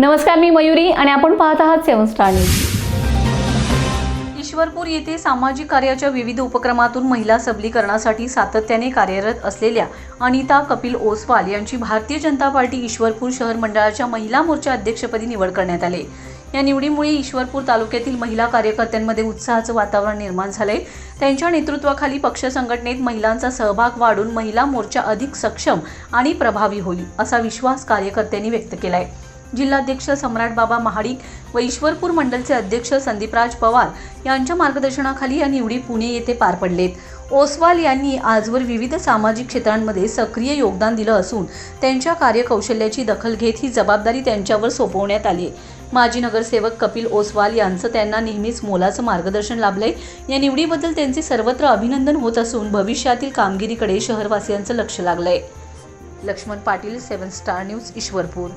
नमस्कार मी मयुरी आणि आपण पाहत आहात सेवन स्टार न्यूज. ईश्वरपूर येथे सामाजिक कार्याच्या विविध उपक्रमातून महिला सबलीकरणासाठी सातत्याने कार्यरत असलेल्या अनिता कपिल ओसवाल यांची भारतीय जनता पार्टी ईश्वरपूर शहर मंडळाच्या महिला मोर्चा अध्यक्षपदी निवड करण्यात आली. या निवडीमुळे ईश्वरपूर तालुक्यातील महिला कार्यकर्त्यांमध्ये उत्साहाचं वातावरण निर्माण झालंय. त्यांच्या नेतृत्वाखाली पक्ष संघटनेत महिलांचा सहभाग वाढून महिला मोर्चा अधिक सक्षम आणि प्रभावी होईल असा विश्वास कार्यकर्त्यांनी व्यक्त केला आहे जिल्हाध्यक्ष सम्राट बाबा महाडिक व ईश्वरपूर मंडलचे अध्यक्ष संदीपराज पवार यांच्या मार्गदर्शनाखाली या निवडी पुणे येथे पार पडलेत. ओसवाल यांनी आजवर विविध सामाजिक क्षेत्रांमध्ये सक्रिय योगदान दिलं असून त्यांच्या कार्यकौशल्याची दखल घेत ही जबाबदारी त्यांच्यावर सोपवण्यात आली माजी नगरसेवक कपिल ओसवाल यांचं त्यांना नेहमीच मोलाचं मार्गदर्शन लाभलंय. या निवडीबद्दल त्यांचे सर्वत्र अभिनंदन होत असून भविष्यातील कामगिरीकडे शहरवासियांचं लक्ष लागलंय. Laxman Patil seven star news Ishwarpur.